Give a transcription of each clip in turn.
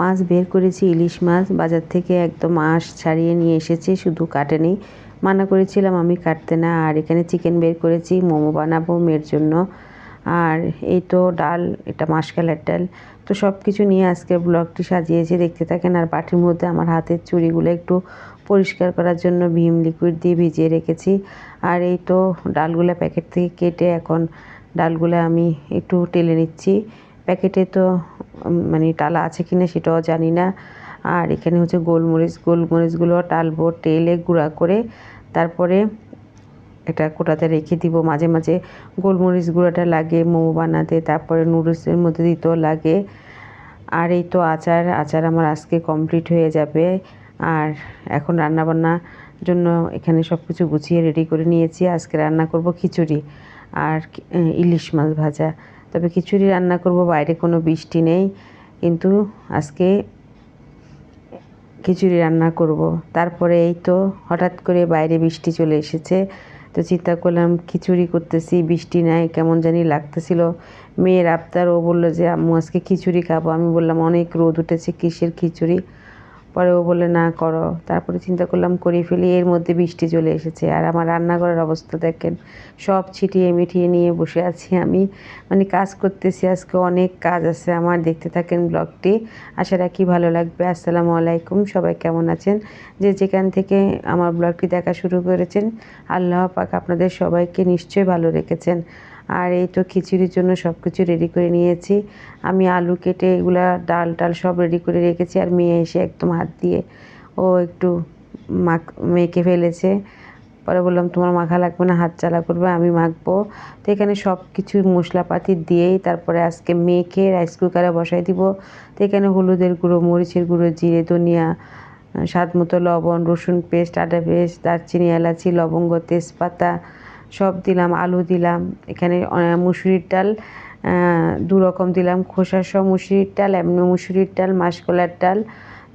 মাছ বের করেছি, ইলিশ মাছ বাজার থেকে একদম আঁশ ছাড়িয়ে নিয়ে এসেছি, শুধু কাটেনি। মানা করেছিলাম আমি কাটতে না, আর এখানে চিকেন বের করেছি, মোমো বানাবো মেয়ের জন্য। আর এই তো ডাল, এটা মাসকালের ডাল। তো সব কিছু নিয়ে আজকের ব্লগটি সাজিয়েছি, দেখতে থাকেন। আর বাটির মধ্যে আমার হাতের চুড়িগুলো একটু পরিষ্কার করার জন্য ভীম লিকুইড দিয়ে ভিজিয়ে রেখেছি। আর এই তো ডালগুলো প্যাকেট থেকে কেটে এখন ডালগুলো আমি একটু টেলে নিচ্ছি। প্যাকেটে তো মানে টালা আছে কি না সেটাও জানি না। আর এখানে হচ্ছে গোলমরিচ গোলমরিচগুলো টালবো টেলে গুঁড়া করে তারপরে এটা কোটাতে রেখে দিব। মাঝে মাঝে গোলমরিচ গুঁড়োটা লাগে মোমো বানাতে, তারপরে নুডলসের মধ্যে দিতেও লাগে। আর এই তো আচার আচার আমার আজকে কমপ্লিট হয়ে যাবে। আর এখন রান্নাবান্নার জন্য এখানে সব কিছু গুছিয়ে রেডি করে নিয়েছি। আজকে রান্না করব খিচুড়ি আর ইলিশ মাছ ভাজা। তবে খিচুড়ি রান্না করব, বাইরে কোনো বৃষ্টি নেই। কিন্তু আজকে খিচুড়ি রান্না করব। তারপরে এই তো হঠাৎ করে বাইরে বৃষ্টি চলে এসেছে। তো চিন্তা করলাম, খিচুড়ি করতেছি, বৃষ্টি নাই, কেমন জানি লাগতেছিল। মেয়ের আবদার, ও বলল যে, আম্মু, আজকে খিচুড়ি খাব। আমি বললাম, অনেক রোদ উঠেছে, কিসের খিচুড়ি? পরে ও বলে না, করো। তারপরে চিন্তা করলাম করে ফেলি, এর মধ্যে বৃষ্টি চলে এসেছে। আর আমার রান্নাঘরের অবস্থা দেখেন, সব ছিটিয়ে মিটিয়ে নিয়ে বসে আছি আমি। মানে কাজ করতেছি, আজকে অনেক কাজ আছে আমার, দেখতে থাকেন ব্লগটি। আশা রাখি ভালো লাগবে। আসসালামু আলাইকুম, সবাই কেমন আছেন? যে যেখান থেকে আমার ব্লগটি দেখা শুরু করেছেন, আল্লাহ পাক আপনাদের সবাইকে নিশ্চয়ই ভালো রেখেছেন। আর এই তো খিচুড়ির জন্য সব কিছু রেডি করে নিয়েছি। আমি আলু কেটে এগুলা ডাল টাল সব রেডি করে রেখেছি আর মেয়ে এসে একদম হাত দিয়ে ও একটু মাখ, মেখে ফেলেছে। পরে বললাম, তোমার মাখা লাগবে না, হাত চালা করবে, আমি মাখবো। তো এখানে সব কিছু মশলাপাতি দিয়েই তারপরে আজকে মেখে রাইস কুকারে বসাই দিব। তো এখানে হলুদের গুঁড়ো, মরিচের গুঁড়ো, জিরে, ধনিয়া স্বাদ মতো লবণ, রসুন পেস্ট, আদা পেস্ট, দারচিনি, এলাচি, লবঙ্গ, তেজপাতা সব দিলাম, আলু দিলাম, এখানে মুসুরির ডাল দু রকম দিলাম, খোসা সহ মুসুরির ডাল, এমনি মুসুরির ডাল, মাসকলার ডাল,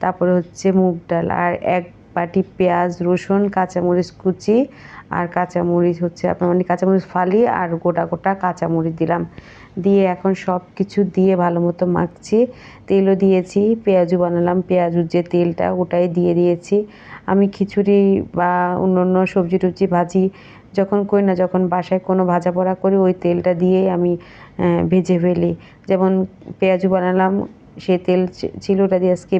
তারপরে হচ্ছে মুগ ডাল, আর এক বাটি পেঁয়াজ, রসুন, কাঁচামরিচ কুচি, আর কাঁচামরিচ হচ্ছে আপনার মানে কাঁচামরিচ ফালি, আর গোটা গোটা কাঁচামরিচ দিলাম। দিয়ে এখন সব কিছু দিয়ে ভালো মতো মাখছি, তেলও দিয়েছি পেঁয়াজু বানালাম, পেঁয়াজুর যে তেলটা ওটাই দিয়ে দিয়েছি। আমি খিচুড়ি বা অন্য অন্য সবজি টবজি ভাজি যখন করি না, যখন বাসায় কোনো ভাজা পোড়া করি, ওই তেলটা দিয়েই আমি ভেজে ফেলি। যেমন পেঁয়াজু বানালাম সে তেল ছিল ওটা দিয়ে আজকে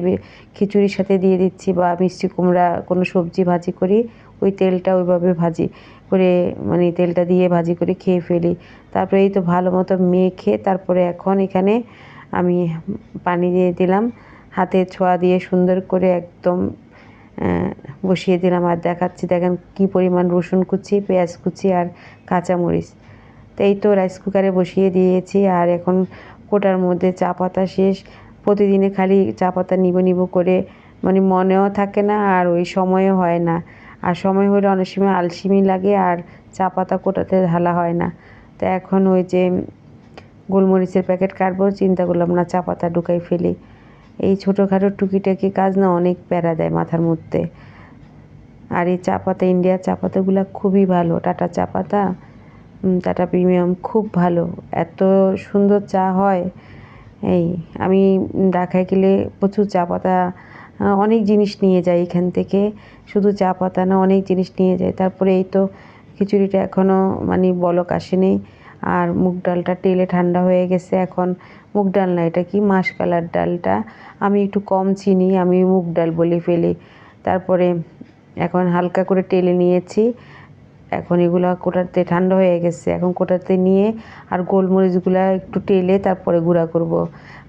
খিচুড়ির সাথে দিয়ে দিচ্ছি বা মিষ্টি কুমড়া, কোনো সবজি ভাজি করি, ওই তেলটা ওইভাবে ভাজি করে মানে তেলটা দিয়ে ভাজি করে খেয়ে ফেলি। তারপরে এই তো ভালো মতো মেখে তারপরে এখন এখানে আমি পানি দিয়ে দিলাম। হাতে ছোঁয়া দিয়ে সুন্দর করে একদম বসিয়ে দিলাম আর দেখাচ্ছি, দেখেন কী পরিমাণ রসুন কুচি, পেঁয়াজ কুচি আর কাঁচামরিচ। তো এই তো রাইস কুকারে বসিয়ে দিয়েছি আর এখন কোটার মধ্যে চা পাতা শেষ। প্রতিদিনে খালি চা পাতা নিব নিব করে মানে মনেও থাকে না আর ওই সময়ও হয় না। আর সময় হলে অনেক সময় আলসিমি লাগে আর চা পাতা কোটাতে ঢালা হয় না। তো এখন ওই যে গোলমরিচের প্যাকেট কাটবো, চিন্তা করলাম না চা পাতা ঢুকাই ফেলি। এই ছোটোখাটো টুকিটাকি কাজ না অনেক প্যারা দেয় মাথার মধ্যে। আর এই চা পাতা, ইন্ডিয়ার চা পাতাগুলো খুবই ভালো। টাটা চা পাতা টাটা প্রিমিয়াম খুব ভালো। এত সুন্দর চা হয়। এই, আমি ঢাকায় গেলে প্রচুর চা পাতা অনেক জিনিস নিয়ে যাই এখান থেকে। শুধু চা পাতা না, অনেক জিনিস নিয়ে যাই। তারপরে এই তো খিচুড়িটা এখনও মানে বলক আসেনি। আর মুগ ডালটা তেলে ঠান্ডা হয়ে গেছে। এখন মুগ ডাল না, এটা কি মাসকালার ডালটা? আমি একটু কম চিনি, আমি মুগ ডাল বলে ফেলি। তারপরে এখন হালকা করে টেলে নিয়েছি। এখন এগুলো কোটাতে ঠান্ডা হয়ে গেছে। এখন কোটাতে নিয়ে আর গোলমরিচগুলো একটু টেলে তারপরে গুঁড়া করব।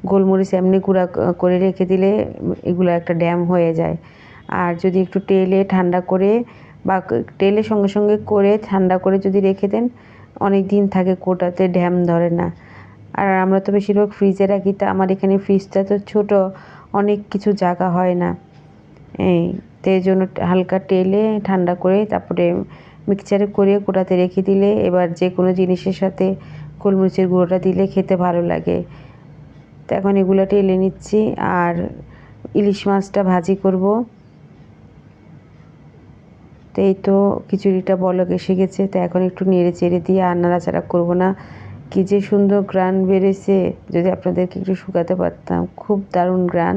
গোলমরিচ এমনি গুঁড়া করে রেখে দিলে এগুলো একটা ড্যাম হয়ে যায়। আর যদি একটু টেলে ঠান্ডা করে বা টেলে সঙ্গে সঙ্গে করে ঠান্ডা করে যদি রেখে দেন, অনেক দিন থাকে কোটাতে ড্যাম ধরে না। আর আমরা তো বেশিরভাগ ফ্রিজে রাখি, তা আমার এখানে ফ্রিজটা তো ছোট, অনেক কিছু জায়গা হয় না। এই, তো এই জন্য হালকা টেলে ঠান্ডা করে তারপরে মিক্সচারে করে কোটাতে রেখে দিলে এবার যে কোনো জিনিসের সাথে গোলমরিচের গুঁড়োটা দিলে খেতে ভালো লাগে। তো এখন এগুলো টেলে নিচ্ছি আর ইলিশ মাছটা ভাজি করব। তো এই তো খিচুড়িটা বলক এসে গেছে, তো এখন একটু নেড়ে চেড়ে দিয়ে আর নাড়াচাড়া করব না। কি যে সুন্দর গ্রান বেড়েছে যদি আপনাদেরকে একটু শুকাতে পারতাম। খুব দারুণ গ্রান।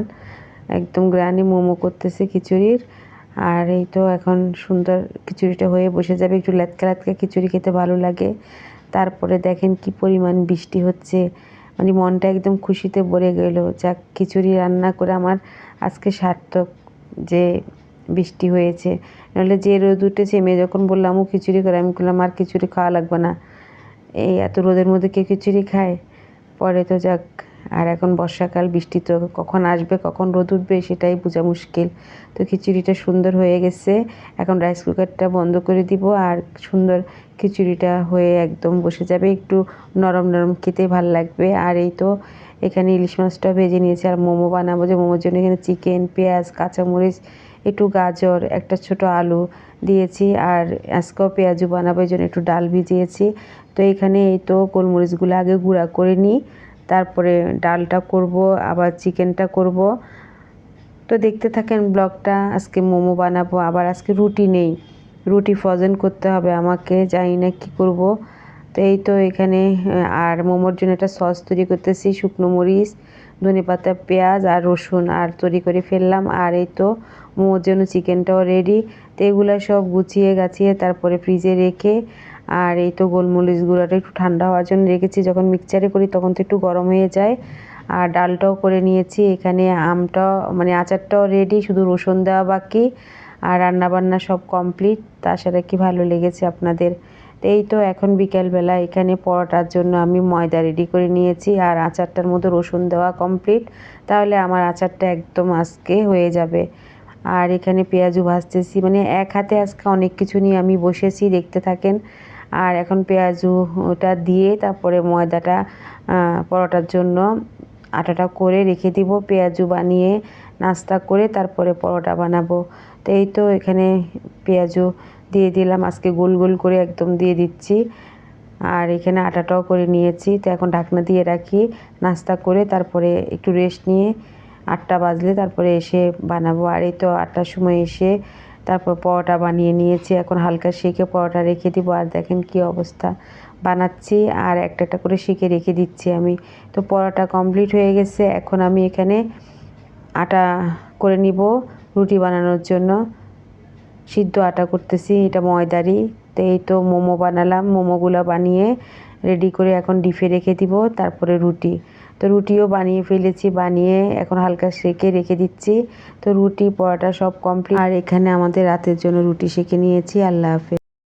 একদম গ্রানি মোমো করতেছে খিচুড়ির। আর এই তো এখন সুন্দর খিচুড়িটা হয়ে বসে যাবে, একটু ল্যাতকা ল্যাতকা খিচুড়ি খেতে ভালো লাগে। তারপরে দেখেন কি পরিমাণ বৃষ্টি হচ্ছে। মানে মনটা একদম খুশিতে ভরে গেল। যাক, খিচুড়ি রান্না করে আমার আজকে সার্থক যে বৃষ্টি হয়েছে। নাহলে যে রোদ উঠেছে, মেয়ে যখন বললাম ও খিচুড়ি করে, আমি বললাম, আর খিচুড়ি খাওয়া লাগবে না। এই এত রোদের মধ্যে কে খিচুড়ি খায়? পরে তো যাক আর এখন বর্ষাকাল, বৃষ্টি তো কখন আসবে, কখন রোদ উঠবে সেটাই বোঝা মুশকিল। তো খিচুড়িটা সুন্দর হয়ে গেছে। এখন রাইস কুকারটা বন্ধ করে দিব আর সুন্দর খিচুড়িটা হয়ে একদম বসে যাবে। একটু নরম নরম খেতে ভালো লাগবে। আর এই তো এখানে ইলিশ মাছটা ভেজে নিয়েছি আর মোমো বানাবো যে মোমোর জন্য এখানে চিকেন, পেঁয়াজ, কাঁচামরিচ, একটু গাজর, একটা ছোট আলু দিয়েছি আর আজকেও পেঁয়াজু বানাবো, এই জন্য একটু ডাল ভিজিয়েছি। তো এখানে এই তো গোলমরিচগুলো আগে গুঁড়া করে নিই। তারপরে ডালটা করব, আবার চিকেনটা করব। তো দেখতে থাকেন ব্লগটা, আজকে মোমো বানাবো, আবার আজকে রুটি নেই। রুটি ফ্রোজেন করতে হবে আমাকে, জানি না কী করব। তো এই তো এখানে আর মোমোর জন্য একটা সস তৈরি করতেছি, শুকনো মরিচ, ধনে পাতা, পেঁয়াজ আর রসুন আর তৈরি করে ফেললাম। আর এই তো মোমোর জন্য চিকেনটাও রেডি তো এগুলো সব গুছিয়ে গাছিয়ে তারপরে ফ্রিজে রেখে আর এই তো গোলমরিচ গুঁড়োটা একটু ঠান্ডা হওয়ার জন্য রেখেছি। যখন মিক্সচারে করি তখন তো একটু গরম হয়ে যায়। আর ডালটাও করে নিয়েছি। এখানে আমটাও মানে আচারটাও রেডি শুধু রসুন দেওয়া বাকি। আর রান্নাবান্না সব কমপ্লিট তার সাথে কি ভালো লেগেছে আপনাদের? এই তো এখন বিকেলবেলা। এখানে পরোটার জন্য আমি ময়দা রেডি করে নিয়েছি। আর আচারটার মধ্যে রসুন দেওয়া কমপ্লিট তাহলে আমার আচারটা একদম আজকে হয়ে যাবে। আর এখানে পেঁয়াজু ভাজতেছি। মানে এক হাতে আজকে অনেক কিছু নিয়ে আমি বসেছি। দেখতে থাকেন। আর এখন পেঁয়াজু ওটা দিয়ে তারপরে ময়দাটা পরোটার জন্য আটাটা করে রেখে দিব, পেঁয়াজু বানিয়ে নাস্তা করে তারপরে পরোটা বানাবো। তো এই তো এখানে পেঁয়াজু দিয়ে দিলাম, আজকে গোল গোল করে একদম দিয়ে দিচ্ছি। আর এখানে আটাটাও করে নিয়েছি, তো এখন ঢাকনা দিয়ে রাখি, নাস্তা করে তারপরে একটু রেস্ট নিয়ে আটটা বাজলে তারপরে এসে বানাবো। আর এই তো আটটার সময় এসে তারপর পরোটা বানিয়ে নিয়েছি। এখন হালকা শেখে পরোটা রেখে দিব। আর দেখেন কি অবস্থা। বানাচ্ছি আর একটা একটা করে শিখে রেখে দিচ্ছি আমি। তো পরোটা কমপ্লিট হয়ে গেছে। এখন আমি এখানে আটা করে নিব রুটি বানানোর জন্য। সিদ্ধ আটা করতেছি। এটা ময়দারি। তো এই তো মোমো বানালাম। মোমোগুলো বানিয়ে রেডি করে এখন ডিপে রেখে দিব। তারপরে রুটি। তো রুটিও বানিয়ে ফেলেছি, বানিয়ে এখন হালকা সেঁকে রেখে দিচ্ছি। তো রুটি, পরোটা সব কমপ্লিট আর এখানে আমাদের রাতের জন্য রুটি সেকে নিয়েছি। আল্লাহ হাফেজ।